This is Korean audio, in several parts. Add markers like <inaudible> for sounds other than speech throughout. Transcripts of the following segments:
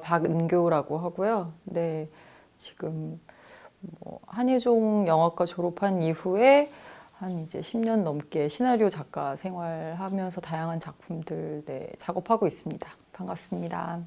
박은교라고 하고요. 네, 지금 뭐 한예종 영화과 졸업한 이후에 한 이제 10년 넘게 시나리오 작가 생활하면서 다양한 작품들 네, 작업하고 있습니다. 반갑습니다.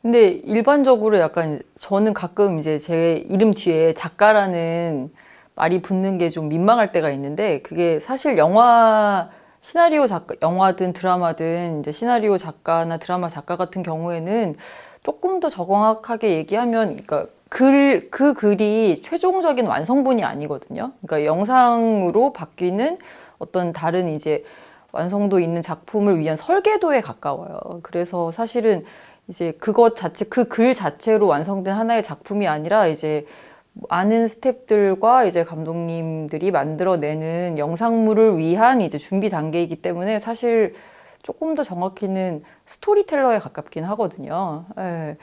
근데 일반적으로 약간 저는 가끔 이제 제 이름 뒤에 작가라는 말이 붙는 게 좀 민망할 때가 있는데 그게 사실 영화 시나리오 작가 영화든 드라마든 이제 시나리오 작가나 드라마 작가 같은 경우에는 조금 더 정확하게 얘기하면 그러니까 글, 그 글이 최종적인 완성본이 아니거든요. 그러니까 영상으로 바뀌는 어떤 다른 이제 완성도 있는 작품을 위한 설계도에 가까워요. 그래서 사실은 이제 그것 자체, 그 글 자체로 완성된 하나의 작품이 아니라 이제 많은 스탭들과 이제 감독님들이 만들어내는 영상물을 위한 이제 준비 단계이기 때문에 사실 조금 더 정확히는 스토리텔러에 가깝긴 하거든요. 예.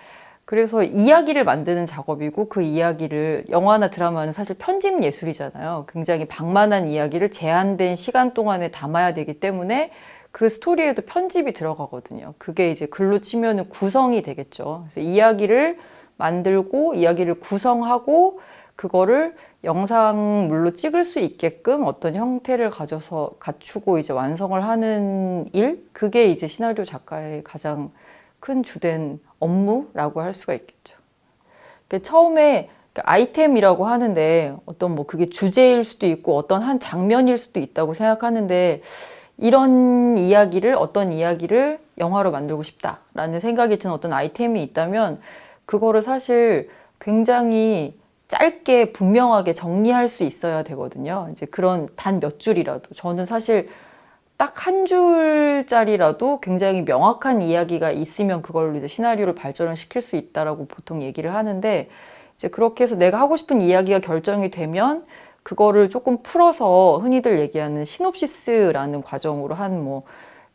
그래서 이야기를 만드는 작업이고 그 이야기를 영화나 드라마는 사실 편집 예술이잖아요. 굉장히 방만한 이야기를 제한된 시간 동안에 담아야 되기 때문에 그 스토리에도 편집이 들어가거든요. 그게 이제 글로 치면은 구성이 되겠죠. 그래서 이야기를 만들고 이야기를 구성하고 그거를 영상물로 찍을 수 있게끔 어떤 형태를 가져서 갖추고 이제 완성을 하는 일 그게 이제 시나리오 작가의 가장 큰 주된 업무라고 할 수가 있겠죠. 처음에 아이템이라고 하는데 어떤 뭐 그게 주제일 수도 있고 어떤 한 장면일 수도 있다고 생각하는데 이런 이야기를 어떤 이야기를 영화로 만들고 싶다라는 생각이 든 어떤 아이템이 있다면 그거를 사실 굉장히 짧게 분명하게 정리할 수 있어야 되거든요. 이제 그런 단 몇 줄이라도 저는 사실 딱 한 줄짜리라도 굉장히 명확한 이야기가 있으면 그걸로 이제 시나리오를 발전을 시킬 수 있다라고 보통 얘기를 하는데 이제 그렇게 해서 내가 하고 싶은 이야기가 결정이 되면 그거를 조금 풀어서 흔히들 얘기하는 시놉시스라는 과정으로 한 뭐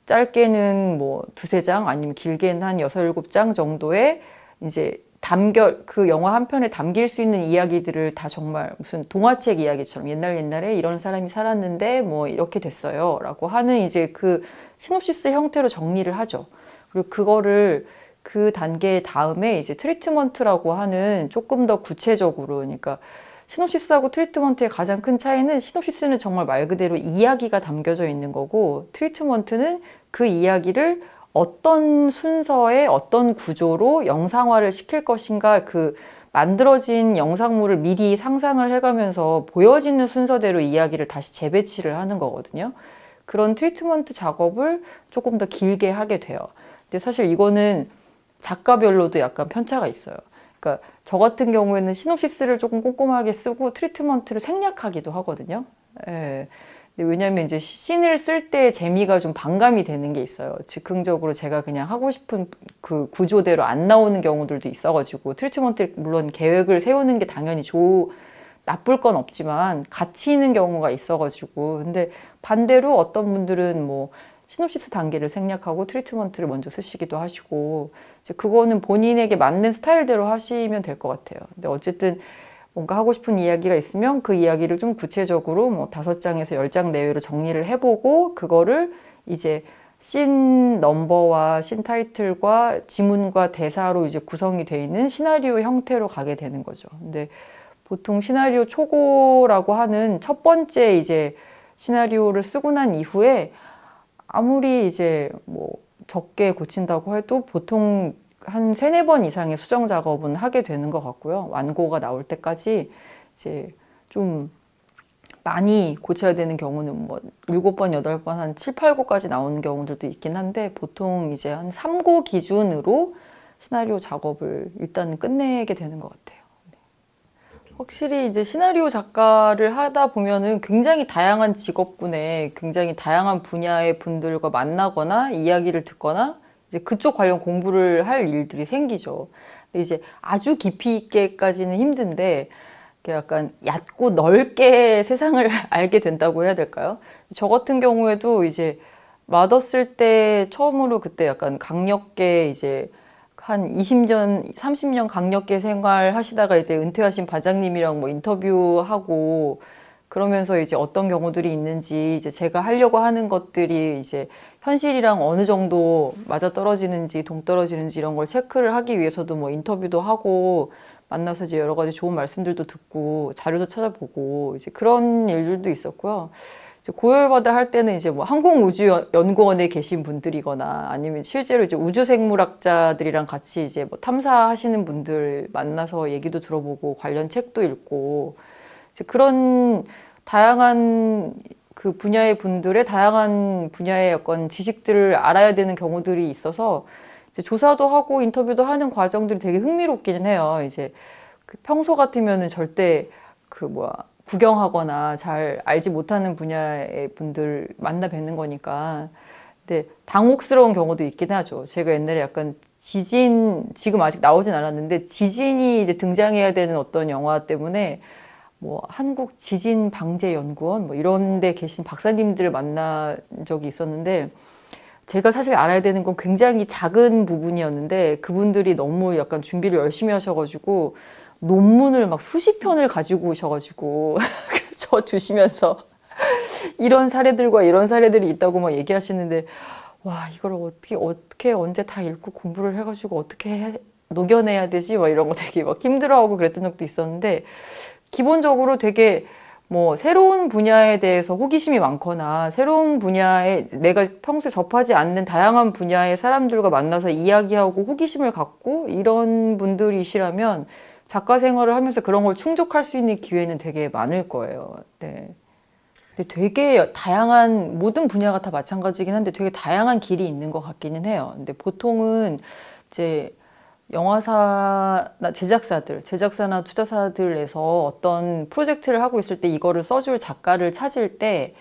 짧게는 뭐 두세 장 아니면 길게는 한 여섯 일곱 장 정도의 이제 담겨 그 영화 한 편에 담길 수 있는 이야기들을 다 정말 무슨 동화책 이야기처럼 옛날 옛날에 이런 사람이 살았는데 뭐 이렇게 됐어요라고 하는 이제 그 시놉시스 형태로 정리를 하죠. 그리고 그거를 그 단계 다음에 이제 트리트먼트라고 하는 조금 더 구체적으로 그러니까 시놉시스하고 트리트먼트의 가장 큰 차이는 시놉시스는 정말 말 그대로 이야기가 담겨져 있는 거고 트리트먼트는 그 이야기를 어떤 순서에 어떤 구조로 영상화를 시킬 것인가 그 만들어진 영상물을 미리 상상을 해가면서 보여지는 순서대로 이야기를 다시 재배치를 하는 거거든요. 그런 트리트먼트 작업을 조금 더 길게 하게 돼요. 근데 사실 이거는 작가별로도 약간 편차가 있어요. 그러니까 저 같은 경우에는 시놉시스를 조금 꼼꼼하게 쓰고 트리트먼트를 생략하기도 하거든요. 예. 왜냐하면 이제 씬을 쓸 때 재미가 좀 반감이 되는 게 있어요. 즉흥적으로 제가 그냥 하고 싶은 그 구조대로 안 나오는 경우들도 있어가지고 트리트먼트 물론 계획을 세우는 게 당연히 좋 나쁠 건 없지만 같이 있는 경우가 있어가지고 근데 반대로 어떤 분들은 뭐 시놉시스 단계를 생략하고 트리트먼트를 먼저 쓰시기도 하시고 이제 그거는 본인에게 맞는 스타일대로 하시면 될 것 같아요. 근데 어쨌든 뭔가 하고 싶은 이야기가 있으면 그 이야기를 좀 구체적으로 뭐 다섯 장에서 열 장 내외로 정리를 해보고 그거를 이제 씬 넘버와 씬 타이틀과 지문과 대사로 이제 구성이 되어 있는 시나리오 형태로 가게 되는 거죠. 근데 보통 시나리오 초고라고 하는 첫 번째 이제 시나리오를 쓰고 난 이후에 아무리 이제 뭐 적게 고친다고 해도 보통 한 세네 번 이상의 수정 작업은 하게 되는 것 같고요. 완고가 나올 때까지 이제 좀 많이 고쳐야 되는 경우는 뭐 일곱 번, 여덟 번, 한 칠, 팔 고까지 나오는 경우들도 있긴 한데 보통 이제 한 3고 기준으로 시나리오 작업을 일단 끝내게 되는 것 같아요. 네. 확실히 이제 시나리오 작가를 하다 보면은 굉장히 다양한 직업군에 굉장히 다양한 분야의 분들과 만나거나 이야기를 듣거나 이제 그쪽 관련 공부를 할 일들이 생기죠. 이제 아주 깊이 있게까지는 힘든데 약간 얕고 넓게 <laughs> 세상을 알게 된다고 해야 될까요? 저 같은 경우에도 이제 맞았을 때 처음으로 그때 약간 강력계 이제 한 20년, 30년 강력계 생활 하시다가 이제 은퇴하신 반장님이랑 뭐 인터뷰하고 그러면서 이제 어떤 경우들이 있는지 이제 제가 하려고 하는 것들이 이제 현실이랑 어느 정도 맞아 떨어지는지 동떨어지는지 이런 걸 체크를 하기 위해서도 뭐 인터뷰도 하고 만나서 이제 여러 가지 좋은 말씀들도 듣고 자료도 찾아보고 이제 그런 일들도 있었고요. 고열바다 할 때는 이제 뭐 항공우주연구원에 계신 분들이거나 아니면 실제로 이제 우주생물학자들이랑 같이 이제 뭐 탐사하시는 분들 만나서 얘기도 들어보고 관련 책도 읽고 이제 그런 다양한 그 분야의 분들의 다양한 분야의 어떤 지식들을 알아야 되는 경우들이 있어서 조사도 하고 인터뷰도 하는 과정들이 되게 흥미롭기는 해요. 이제 그 평소 같으면은 절대 그 뭐야 구경하거나 잘 알지 못하는 분야의 분들 만나 뵙는 거니까. 근데 당혹스러운 경우도 있긴 하죠. 제가 옛날에 약간 지진 지금 아직 나오진 않았는데 지진이 이제 등장해야 되는 어떤 영화 때문에 뭐 한국 지진 방재 연구원 뭐 이런 데 계신 박사님들을 만난 적이 있었는데 제가 사실 알아야 되는 건 굉장히 작은 부분이었는데 그분들이 너무 약간 준비를 열심히 하셔가지고 논문을 막 수십 편을 가지고 오셔가지고 <laughs> 저 주시면서 <laughs> 이런 사례들과 이런 사례들이 있다고 막 얘기하시는데 와 이걸 어떻게 어떻게 언제 다 읽고 공부를 해가지고 어떻게 해, 녹여내야 되지? 막 이런 거 되게 막 힘들어하고 그랬던 적도 있었는데 기본적으로 되게 뭐 새로운 분야에 대해서 호기심이 많거나 새로운 분야에 내가 평소에 접하지 않는 다양한 분야의 사람들과 만나서 이야기하고 호기심을 갖고 이런 분들이시라면 작가 생활을 하면서 그런 걸 충족할 수 있는 기회는 되게 많을 거예요. 네. 근데 되게 다양한 모든 분야가 다 마찬가지긴 한데 되게 다양한 길이 있는 것 같기는 해요. 근데 보통은 이제 영화사나 제작사들, 제작사나 투자사들에서 어떤 프로젝트를 하고 있을 때 이거를 써줄 작가를 찾을 때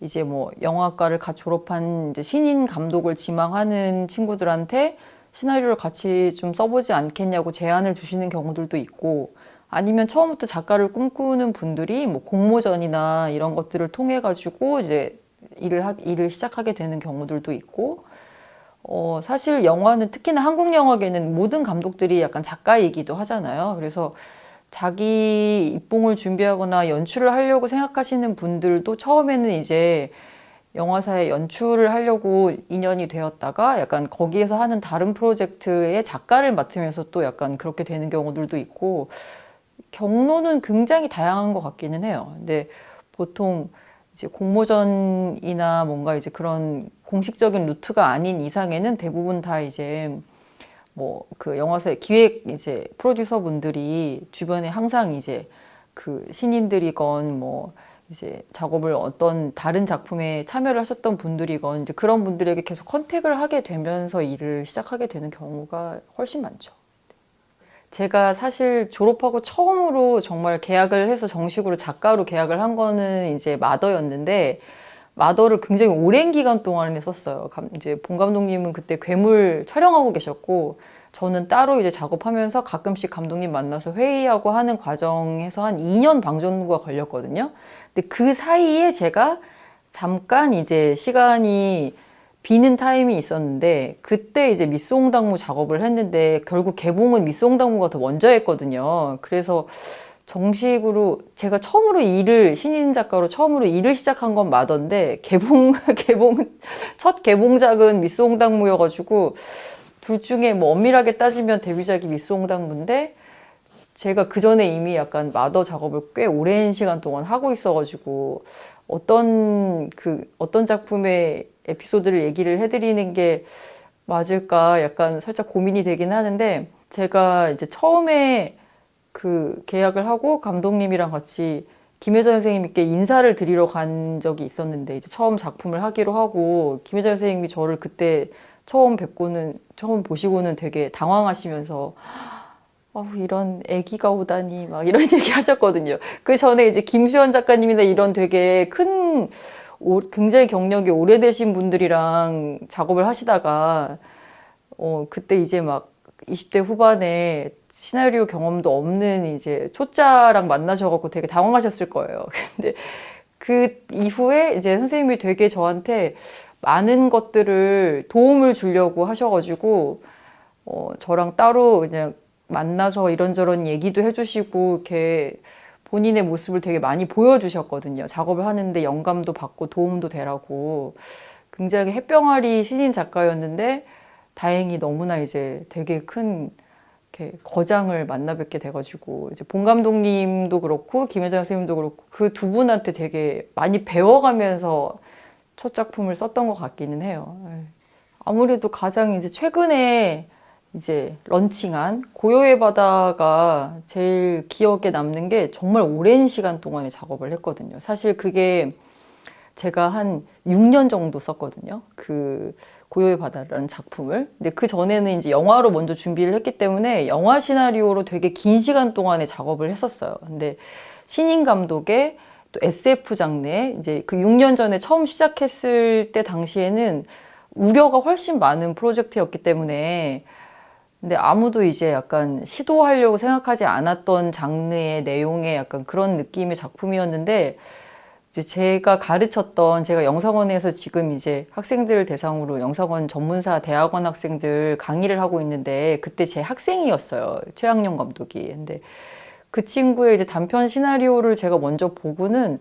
이제 뭐 영화과를 갓 졸업한 이제 신인 감독을 지망하는 친구들한테 시나리오를 같이 좀 써보지 않겠냐고 제안을 주시는 경우들도 있고 아니면 처음부터 작가를 꿈꾸는 분들이 뭐 공모전이나 이런 것들을 통해 가지고 이제 일을 하, 일을 시작하게 되는 경우들도 있고 어, 사실 영화는 특히나 한국 영화계는 모든 감독들이 약간 작가이기도 하잖아요. 그래서 자기 입봉을 준비하거나 연출을 하려고 생각하시는 분들도 처음에는 이제 영화사에 연출을 하려고 인연이 되었다가 약간 거기에서 하는 다른 프로젝트의 작가를 맡으면서 또 약간 그렇게 되는 경우들도 있고 경로는 굉장히 다양한 것 같기는 해요. 근데 보통 이제 공모전이나 뭔가 이제 그런 공식적인 루트가 아닌 이상에는 대부분 다 이제 뭐 그 영화사의 기획 이제 프로듀서 분들이 주변에 항상 이제 그 신인들이건 뭐 이제 작업을 어떤 다른 작품에 참여를 하셨던 분들이건 이제 그런 분들에게 계속 컨택을 하게 되면서 일을 시작하게 되는 경우가 훨씬 많죠. 제가 사실 졸업하고 처음으로 정말 계약을 해서 정식으로 작가로 계약을 한 거는 이제 마더였는데 마더를 굉장히 오랜 기간 동안 했었어요. 이제 본 감독님은 그때 괴물 촬영하고 계셨고 저는 따로 이제 작업하면서 가끔씩 감독님 만나서 회의하고 하는 과정에서 한 2년 방 정도가 걸렸거든요. 근데 그 사이에 제가 잠깐 이제 시간이 비는 타임이 있었는데 그때 이제 미스홍당무 작업을 했는데 결국 개봉은 미스홍당무가 더 먼저 했거든요. 그래서 정식으로 제가 처음으로 일을 신인 작가로 처음으로 일을 시작한 건 마던데 개봉 <laughs> 개봉 첫 개봉작은 미스홍당무여가지고 둘 중에 뭐 엄밀하게 따지면 데뷔작이 미스홍당무인데 제가 그 전에 이미 약간 마더 작업을 꽤 오랜 시간 동안 하고 있어가지고 어떤 그 어떤 작품의 에피소드를 얘기를 해드리는 게 맞을까 약간 살짝 고민이 되긴 하는데 제가 이제 처음에 그 계약을 하고 감독님이랑 같이 김혜자 선생님께 인사를 드리러 간 적이 있었는데 이제 처음 작품을 하기로 하고 김혜자 선생님이 저를 그때 처음 뵙고는 처음 보시고는 되게 당황하시면서 어, 이런 애기가 오다니 막 이런 <laughs> 얘기 하셨거든요. 그 전에 이제 김수현 작가님이나 이런 되게 큰 오, 굉장히 경력이 오래되신 분들이랑 작업을 하시다가 어, 그때 이제 막 20대 후반에 시나리오 경험도 없는 이제 초짜랑 만나셔갖고 되게 당황하셨을 거예요. <laughs> 근데 그 이후에 이제 선생님이 되게 저한테 많은 것들을 도움을 주려고 하셔가지고 어, 저랑 따로 그냥 만나서 이런저런 얘기도 해주시고 이렇게 본인의 모습을 되게 많이 보여주셨거든요. 작업을 하는데 영감도 받고 도움도 되라고. 굉장히 햇병아리 신인 작가였는데 다행히 너무나 이제 되게 큰 거장을 만나 뵙게 돼가지고 이제 본 감독님도 그렇고 김혜정 선생님도 그렇고 그 두 분한테 되게 많이 배워가면서 첫 작품을 썼던 것 같기는 해요. 예. 아무래도 가장 이제 최근에 이제 런칭한 고요의 바다가 제일 기억에 남는 게 정말 오랜 시간 동안에 작업을 했거든요. 사실 그게 제가 한 6년 정도 썼거든요. 그 고요의 바다라는 작품을. 근데 그 전에는 이제 영화로 먼저 준비를 했기 때문에 영화 시나리오로 되게 긴 시간 동안에 작업을 했었어요. 근데 신인 감독의 또 SF 장르에 이제 그 6년 전에 처음 시작했을 때 당시에는 우려가 훨씬 많은 프로젝트였기 때문에 근데 아무도 이제 약간 시도하려고 생각하지 않았던 장르의 내용의 약간 그런 느낌의 작품이었는데 이제 제가 가르쳤던 제가 영상원에서 지금 이제 학생들 대상으로 영상원 전문사 대학원 학생들 강의를 하고 있는데 그때 제 학생이었어요. 최학령 감독이. 근데 그 친구의 이제 단편 시나리오를 제가 먼저 보고는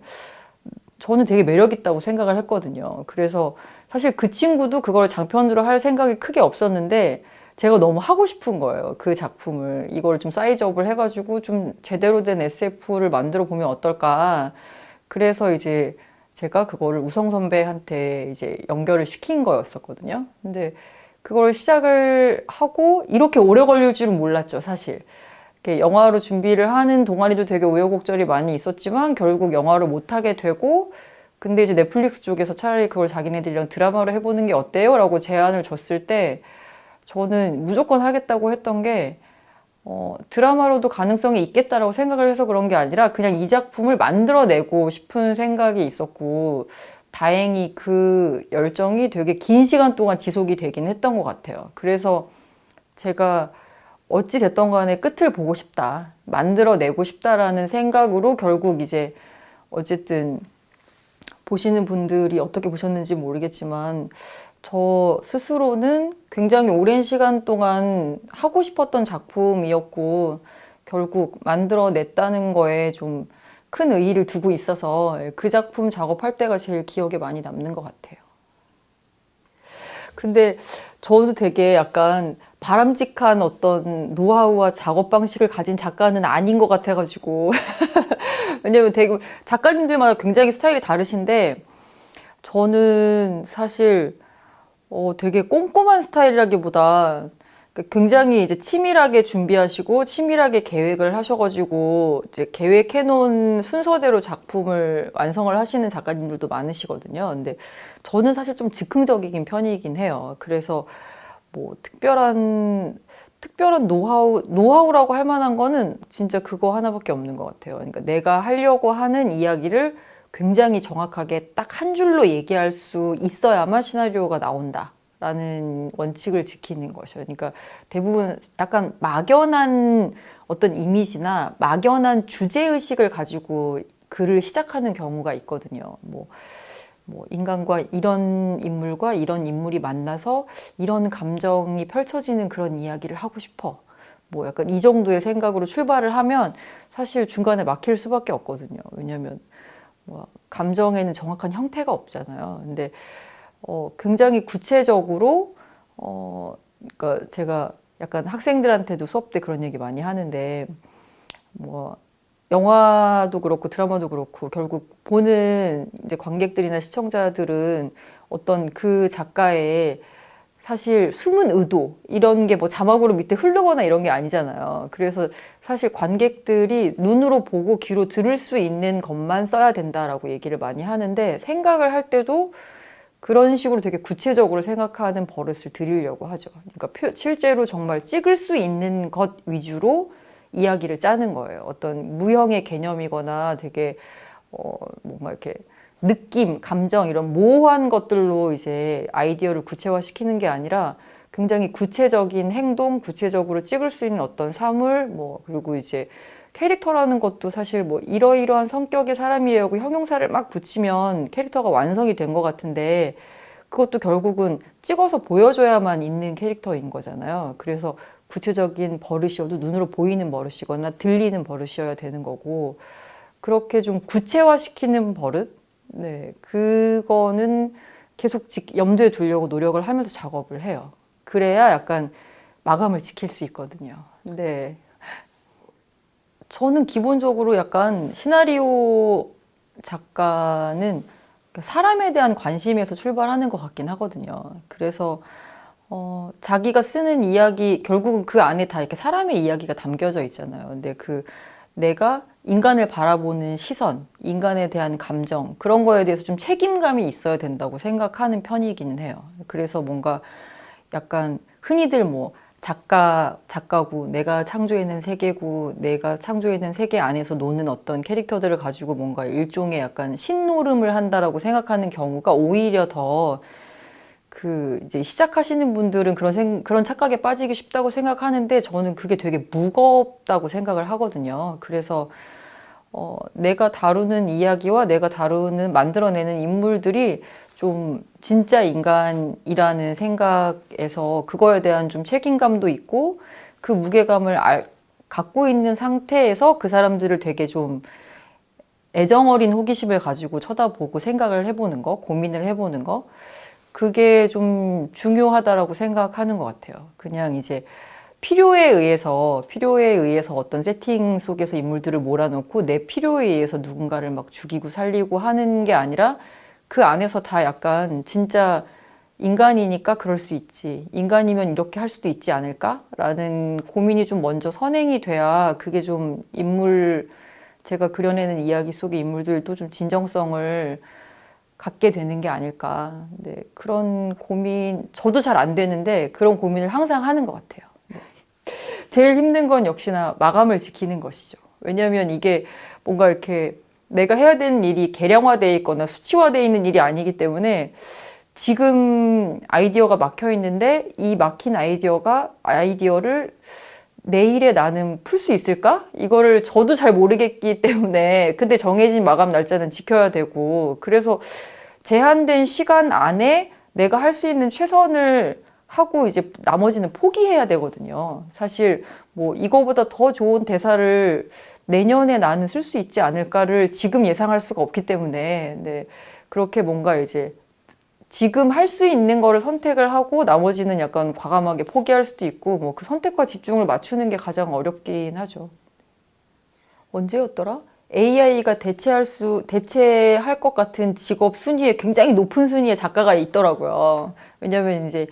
저는 되게 매력 있다고 생각을 했거든요. 그래서 사실 그 친구도 그걸 장편으로 할 생각이 크게 없었는데 제가 너무 하고 싶은 거예요. 그 작품을. 이걸 좀 사이즈업을 해가지고 좀 제대로 된 SF를 만들어 보면 어떨까. 그래서 이제 제가 그거를 우성 선배한테 이제 연결을 시킨 거였었거든요. 근데 그걸 시작을 하고 이렇게 오래 걸릴 줄은 몰랐죠, 사실. 영화로 준비를 하는 동안에도 되게 우여곡절이 많이 있었지만 결국 영화를 못하게 되고 근데 이제 넷플릭스 쪽에서 차라리 그걸 자기네들이랑 드라마로 해보는 게 어때요? 라고 제안을 줬을 때 저는 무조건 하겠다고 했던 게 어, 드라마로도 가능성이 있겠다라고 생각을 해서 그런 게 아니라 그냥 이 작품을 만들어내고 싶은 생각이 있었고 다행히 그 열정이 되게 긴 시간 동안 지속이 되긴 했던 것 같아요. 그래서 제가 어찌 됐던 간에 끝을 보고 싶다. 만들어내고 싶다라는 생각으로 결국 이제 어쨌든 보시는 분들이 어떻게 보셨는지 모르겠지만 저 스스로는 굉장히 오랜 시간 동안 하고 싶었던 작품이었고 결국 만들어냈다는 거에 좀 큰 의의를 두고 있어서 그 작품 작업할 때가 제일 기억에 많이 남는 것 같아요. 근데 저도 되게 약간 바람직한 어떤 노하우와 작업 방식을 가진 작가는 아닌 것 같아가지고 <laughs> 왜냐면 되게 작가님들마다 굉장히 스타일이 다르신데 저는 사실 어, 되게 꼼꼼한 스타일이라기보다 굉장히 이제 치밀하게 준비하시고 치밀하게 계획을 하셔가지고 이제 계획해놓은 순서대로 작품을 완성을 하시는 작가님들도 많으시거든요. 근데 저는 사실 좀 즉흥적이긴 편이긴 해요. 그래서 뭐 특별한 특별한 노하우 노하우라고 할 만한 거는 진짜 그거 하나밖에 없는 것 같아요. 그러니까 내가 하려고 하는 이야기를 굉장히 정확하게 딱 한 줄로 얘기할 수 있어야만 시나리오가 나온다 라는 원칙을 지키는 것이요. 그러니까 대부분 약간 막연한 어떤 이미지나 막연한 주제 의식을 가지고 글을 시작하는 경우가 있거든요. 뭐, 뭐 인간과 이런 인물과 이런 인물이 만나서 이런 감정이 펼쳐지는 그런 이야기를 하고 싶어. 뭐 약간 이 정도의 생각으로 출발을 하면 사실 중간에 막힐 수밖에 없거든요. 왜냐하면 뭐 감정에는 정확한 형태가 없잖아요. 근데 어, 굉장히 구체적으로 어, 그러니까 제가 약간 학생들한테도 수업 때 그런 얘기 많이 하는데 뭐 영화도 그렇고 드라마도 그렇고 결국 보는 이제 관객들이나 시청자들은 어떤 그 작가의 사실 숨은 의도 이런 게 뭐 자막으로 밑에 흐르거나 이런 게 아니잖아요. 그래서 사실 관객들이 눈으로 보고 귀로 들을 수 있는 것만 써야 된다라고 얘기를 많이 하는데 생각을 할 때도 그런 식으로 되게 구체적으로 생각하는 버릇을 들이려고 하죠. 그러니까 표, 실제로 정말 찍을 수 있는 것 위주로 이야기를 짜는 거예요. 어떤 무형의 개념이거나 되게 어, 뭔가 이렇게 느낌, 감정 이런 모호한 것들로 이제 아이디어를 구체화시키는 게 아니라 굉장히 구체적인 행동, 구체적으로 찍을 수 있는 어떤 사물, 뭐 그리고 이제 캐릭터라는 것도 사실 뭐 이러이러한 성격의 사람이에요 하고 형용사를 막 붙이면 캐릭터가 완성이 된 것 같은데 그것도 결국은 찍어서 보여줘야만 있는 캐릭터인 거잖아요. 그래서 구체적인 버릇이어도 눈으로 보이는 버릇이거나 들리는 버릇이어야 되는 거고 그렇게 좀 구체화시키는 버릇? 네, 그거는 계속 지- 염두에 두려고 노력을 하면서 작업을 해요. 그래야 약간 마감을 지킬 수 있거든요. 네. 저는 기본적으로 약간 시나리오 작가는 사람에 대한 관심에서 출발하는 것 같긴 하거든요. 그래서 어, 자기가 쓰는 이야기, 결국은 그 안에 다 이렇게 사람의 이야기가 담겨져 있잖아요. 근데 그 내가 인간을 바라보는 시선, 인간에 대한 감정, 그런 거에 대해서 좀 책임감이 있어야 된다고 생각하는 편이기는 해요. 그래서 뭔가 약간 흔히들 뭐 작가, 작가고, 내가 창조해낸 세계고, 내가 창조해낸 세계 안에서 노는 어떤 캐릭터들을 가지고 뭔가 일종의 약간 신노름을 한다라고 생각하는 경우가 오히려 더 그 이제 시작하시는 분들은 그런 생, 그런 착각에 빠지기 쉽다고 생각하는데 저는 그게 되게 무겁다고 생각을 하거든요. 그래서 어, 내가 다루는 이야기와 내가 다루는 만들어내는 인물들이 좀 진짜 인간이라는 생각에서 그거에 대한 좀 책임감도 있고 그 무게감을 알, 갖고 있는 상태에서 그 사람들을 되게 좀 애정 어린 호기심을 가지고 쳐다보고 생각을 해보는 거, 고민을 해보는 거. 그게 좀 중요하다라고 생각하는 것 같아요. 그냥 이제 필요에 의해서, 필요에 의해서 어떤 세팅 속에서 인물들을 몰아넣고 내 필요에 의해서 누군가를 막 죽이고 살리고 하는 게 아니라 그 안에서 다 약간 진짜 인간이니까 그럴 수 있지. 인간이면 이렇게 할 수도 있지 않을까? 라는 고민이 좀 먼저 선행이 돼야 그게 좀 인물, 제가 그려내는 이야기 속의 인물들도 좀 진정성을 갖게 되는 게 아닐까. 네, 그런 고민, 저도 잘 안 되는데 그런 고민을 항상 하는 것 같아요. 네. 제일 힘든 건 역시나 마감을 지키는 것이죠. 왜냐하면 이게 뭔가 이렇게 내가 해야 되는 일이 계량화되어 있거나 수치화되어 있는 일이 아니기 때문에 지금 아이디어가 막혀 있는데 이 막힌 아이디어가 아이디어를 내일에 나는 풀 수 있을까? 이거를 저도 잘 모르겠기 때문에 근데 정해진 마감 날짜는 지켜야 되고 그래서 제한된 시간 안에 내가 할 수 있는 최선을 하고 이제 나머지는 포기해야 되거든요. 사실 뭐 이거보다 더 좋은 대사를 내년에 나는 쓸 수 있지 않을까를 지금 예상할 수가 없기 때문에 네, 그렇게 뭔가 이제 지금 할 수 있는 거를 선택을 하고 나머지는 약간 과감하게 포기할 수도 있고 뭐 그 선택과 집중을 맞추는 게 가장 어렵긴 하죠. 언제였더라? AI가 대체할 수 대체할 것 같은 직업 순위에 굉장히 높은 순위의 작가가 있더라고요. 왜냐면 이제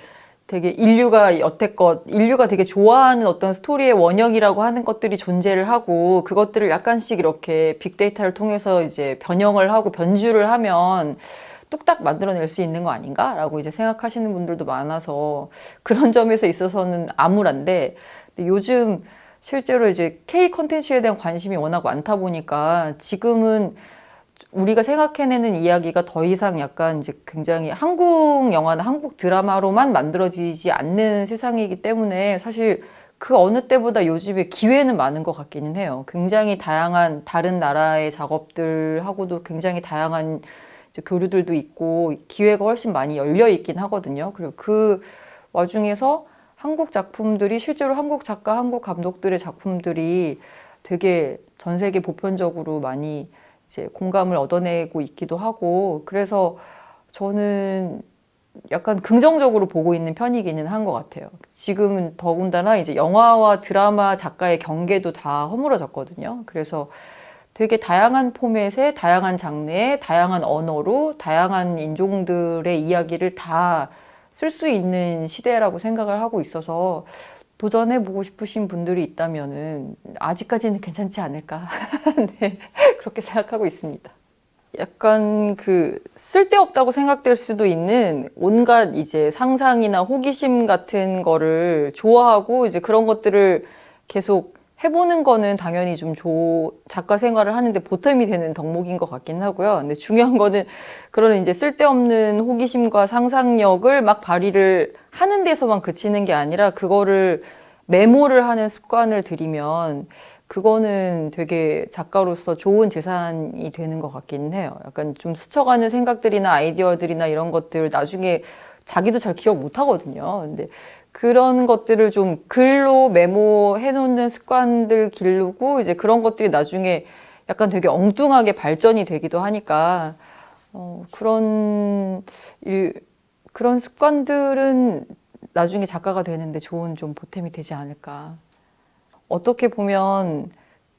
되게 인류가 여태껏 인류가 되게 좋아하는 어떤 스토리의 원형이라고 하는 것들이 존재를 하고 그것들을 약간씩 이렇게 빅데이터를 통해서 이제 변형을 하고 변주를 하면 뚝딱 만들어낼 수 있는 거 아닌가라고 이제 생각하시는 분들도 많아서 그런 <laughs> 점에서 있어서는 암울한데 요즘 실제로 이제 K 컨텐츠에 대한 관심이 워낙 많다 보니까 지금은 우리가 생각해내는 이야기가 더 이상 약간 이제 굉장히 한국 영화나 한국 드라마로만 만들어지지 않는 세상이기 때문에 사실 그 어느 때보다 요즘에 기회는 많은 것 같기는 해요. 굉장히 다양한 다른 나라의 작업들하고도 굉장히 다양한 교류들도 있고 기회가 훨씬 많이 열려 있긴 하거든요. 그리고 그 와중에서 한국 작품들이 실제로 한국 작가, 한국 감독들의 작품들이 되게 전 세계 보편적으로 많이 이제 공감을 얻어내고 있기도 하고 그래서 저는 약간 긍정적으로 보고 있는 편이기는 한 것 같아요. 지금은 더군다나 이제 영화와 드라마 작가의 경계도 다 허물어졌거든요. 그래서 되게 다양한 포맷에 다양한 장르에 다양한 언어로 다양한 인종들의 이야기를 다 쓸 수 있는 시대라고 생각을 하고 있어서 도전해 보고 싶으신 분들이 있다면은 아직까지는 괜찮지 않을까 <laughs> 네, 그렇게 생각하고 있습니다. 약간 그 쓸데없다고 생각될 수도 있는 온갖 이제 상상이나 호기심 같은 거를 좋아하고 이제 그런 것들을 계속 해보는 거는 당연히 좀 조, 작가 생활을 하는데 보탬이 되는 덕목인 것 같긴 하고요. 근데 중요한 거는 그런 이제 쓸데없는 호기심과 상상력을 막 발휘를 하는 데서만 그치는 게 아니라 그거를 메모를 하는 습관을 들이면 그거는 되게 작가로서 좋은 재산이 되는 것 같기는 해요. 약간 좀 스쳐가는 생각들이나 아이디어들이나 이런 것들 나중에 자기도 잘 기억 못 하거든요. 근데 그런 것들을 좀 글로 메모해 놓는 습관들 기르고 이제 그런 것들이 나중에 약간 되게 엉뚱하게 발전이 되기도 하니까 어, 그런 일, 그런 습관들은 나중에 작가가 되는데 좋은 좀 보탬이 되지 않을까. 어떻게 보면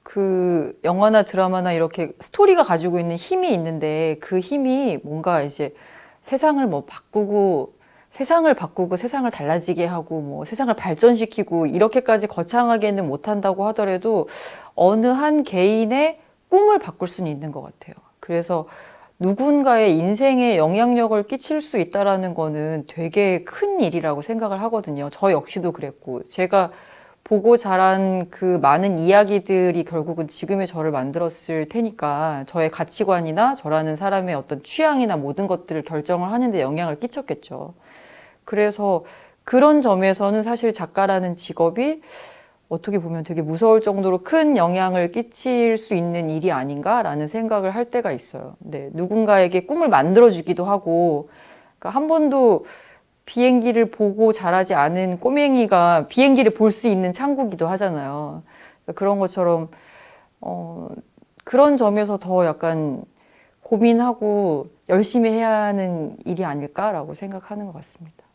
그 영화나 드라마나 이렇게 스토리가 가지고 있는 힘이 있는데 그 힘이 뭔가 이제 세상을 뭐 바꾸고 세상을 바꾸고 세상을 달라지게 하고 뭐 세상을 발전시키고 이렇게까지 거창하게는 못한다고 하더라도 어느 한 개인의 꿈을 바꿀 수는 있는 것 같아요. 그래서 누군가의 인생에 영향력을 끼칠 수 있다라는 거는 되게 큰 일이라고 생각을 하거든요. 저 역시도 그랬고 제가 보고 자란 그 많은 이야기들이 결국은 지금의 저를 만들었을 테니까 저의 가치관이나 저라는 사람의 어떤 취향이나 모든 것들을 결정을 하는데 영향을 끼쳤겠죠. 그래서 그런 점에서는 사실 작가라는 직업이 어떻게 보면 되게 무서울 정도로 큰 영향을 끼칠 수 있는 일이 아닌가라는 생각을 할 때가 있어요. 네, 누군가에게 꿈을 만들어주기도 하고, 그러니까 한 번도 비행기를 보고 자라지 않은 꼬맹이가 비행기를 볼 수 있는 창구기도 하잖아요. 그러니까 그런 것처럼, 어, 그런 점에서 더 약간 고민하고 열심히 해야 하는 일이 아닐까라고 생각하는 것 같습니다.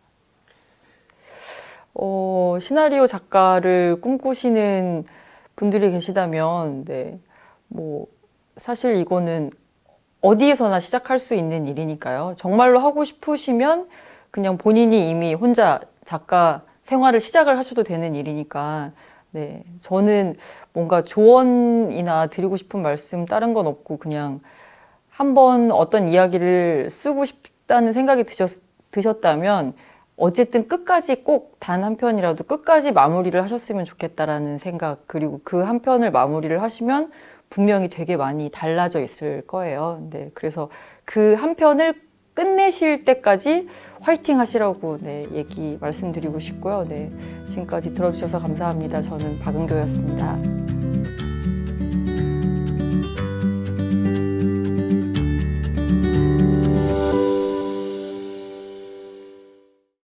어, 시나리오 작가를 꿈꾸시는 분들이 계시다면, 네, 뭐, 사실 이거는 어디에서나 시작할 수 있는 일이니까요. 정말로 하고 싶으시면 그냥 본인이 이미 혼자 작가 생활을 시작을 하셔도 되는 일이니까, 네, 저는 뭔가 조언이나 드리고 싶은 말씀 다른 건 없고 그냥 한번 어떤 이야기를 쓰고 싶다는 생각이 드셨, 드셨다면 어쨌든 끝까지 꼭 단 한 편이라도 끝까지 마무리를 하셨으면 좋겠다라는 생각 그리고 그 한 편을 마무리를 하시면 분명히 되게 많이 달라져 있을 거예요. 네, 그래서 그 한 편을 끝내실 때까지 화이팅 하시라고 네, 얘기 말씀드리고 싶고요. 네, 지금까지 들어주셔서 감사합니다. 저는 박은교였습니다.